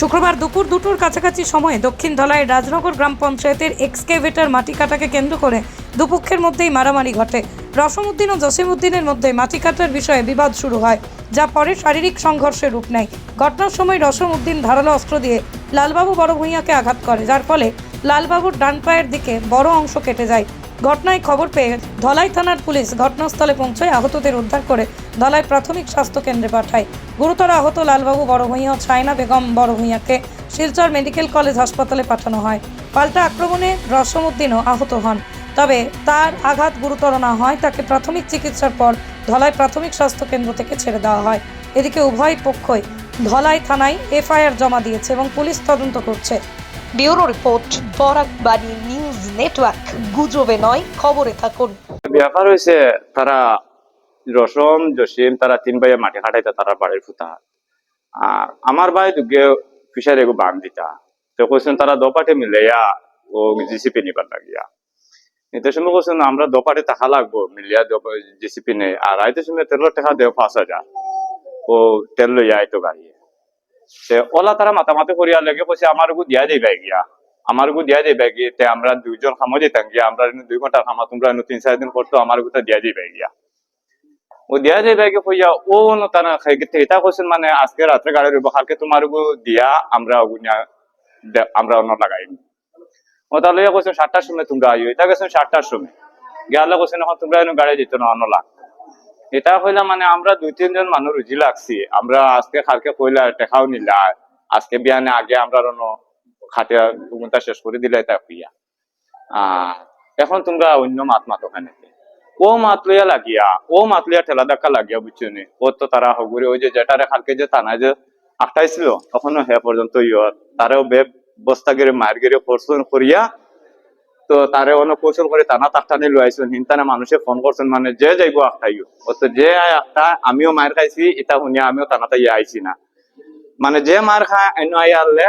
শুক্রবার দুপুর দুটোর কাছাকাছি সময়ে দক্ষিণ ধলায় রাজনগর গ্রাম পঞ্চায়েতের এক্সকেভেটর মাটি কাটাকে কেন্দ্র করে দুপক্ষের মধ্যেই মারামারি ঘটে। রসমউদ্দিন ও জসিমউদ্দিনের মধ্যে মাটি কাটার বিষয়ে বিবাদ শুরু হয়, যা পরে শারীরিক সংঘর্ষের রূপ নেয়। ঘটনার সময় রসমউদ্দিন ধারালো অস্ত্র দিয়ে লালবাবু বড় ভূঁইয়াকে আঘাত করে, যার ফলে লালবাবুর ডান পায়ের দিকে বড় অংশ কেটে যায়। ঘটনায় খবর পেয়ে ধলাই থানার পুলিশ ঘটনাস্থলে পৌঁছয়, আহতদের উদ্ধার করে ধলাই প্রাথমিক স্বাস্থ্য কেন্দ্রে পাঠায়। গুরুতর আহত লালবাবু বড় ভূঁইয়া ও ছায়না বেগম বড় ভূঁইয়াকে শিলচর মেডিকেল কলেজ হাসপাতালে পাঠানো হয়। পাল্টা আক্রমণে রসমউদ্দিনও আহত হন, তবে তার আঘাত গুরুতর না হয়, তাকে প্রাথমিক চিকিৎসার পর ধলাই প্রাথমিক স্বাস্থ্য কেন্দ্র থেকে ছেড়ে দেওয়া হয়। এদিকে উভয় পক্ষই ধলাই থানায় এফআইআর জমা দিয়েছে এবং পুলিশ তদন্ত করছে। Bureau report, Barakbari news network গুজবে নয়, খবরে থাকুন। ব্যাপার হয়েছে তারা রসম, জসিম, তারা তিন ভাইয়ে মাটি কাটাইতা তারা বাড়ির ফুতা আর আমার ভাই দুগে ফিসার এগো বান দিতা। তো কইছেন, তারা দোপাটে মিলাইয়া ও জিসিপি নিবার লাগিয়া। এতে সময় কইছেন, আমরা দোপাটে টাকা লাগবো, মিলিয়া জিসিপি নেই। আর আইতে সময় তেলের টাকা দেও পাঁচ হাজার। ও তেল লইয়া আইতো গাড়ি ওলা তারা মাতামাতি করিয়া লেগে কইছে, আমার গু দিয়া দিবা গিয়া। আমার গু দিয়া দিবা গিয়ে আমরা দুইজন খামো দিতাম গিয়া, আমরা দুই ঘণ্টা খামা, তোমরা তিন চার দিন করতো আমার গুতা দিয়া দিবা গিয়া। ও দিয়া দিবা গিয়ে কইয়া, ও তারা এটা কইছেন মানে আজকে রাত্রে গাড়ি রইব কালকে তোমার গু দিয়া আমরা ওগুনিয়া দে- আমরা অন্য লাগাই ও তাহলে কইছেন সাতটার সময় তোমরা আইও, এটা গেছেন সাতটার সময়। গেলে কইছেন এখন তোমরা এনে গাড়ি দিত না অন্য লাগ। এটা হইলা মানে আমরা দুই, তিনজন মানুষ রুজি লাগছি, আমরা আজকে, কালকে কইলা টেকাও নিলা, আজকে বিয়ানে আগে আমরা অন্য খাটিয়া ঘুমটা শেষ করে দিলে এটা হইয়া। আহ এখন তোমরা অন্য মাত মাত ওখানে ও মাত লইয়া লাগিয়া, ও মাত লইয়া ঠেলা ধাক্কা লাগিয়া বুঝছ নি? ও তো তারা হগুরে ওই যে যেটারে কালকে যে টানা যে আটটাইছিল তখনও হে পর্যন্ত ইয়, তারেও বে বস্তা গেড়ে মায়ের গেড়ে ফোর্সন করিয়া তো তারে অন্য কৌশল করে টানা তাকটানি লইছেন হিনতানে মানুষে ফোন করছেন মানে যে যাইবো আখটাইও ও তো যে আয় আখটা আমিও মায়ের খাইছি এটা শুনিয়া আমিও টানাতে ইয়ে আইছি না। মানে যে মার খায়, এনে আই আনলে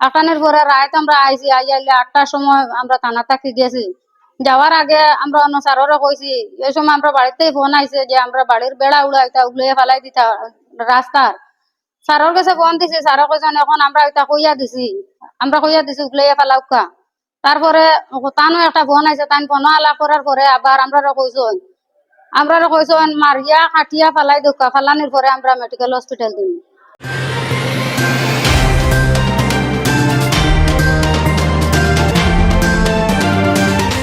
আটানের পরে রাত আমরা আইছি আই আইলে আটটার সময় আমরা টানা থাকি গেছি। যাওয়ার আগে আমরা অন্য স্যাররা কইছি, এই সময় আমরা বাড়িতেই ফোন আইছে যে আমরা বাড়ির বেড়া উড়াইতা উগলিয়ে ফেলাই দিতা রাস্তার। স্যারের কাছে ফোন দিছি স্যার কইছেন এখন আমরা এটা কইয়া দিছি, আমরা কইয়া দিছি উগলিয়ে ফেলাউকা তারপরে তানো একটা ফোন আইছে, তান ফোন আলাপ করার পরে আবার আমরা কইছেন আমরা কইছেন, মারিয়া কাটিয়া ফেলাই দোকা ফেলানির পরে আমরা মেডিকেল হসপিটাল দিই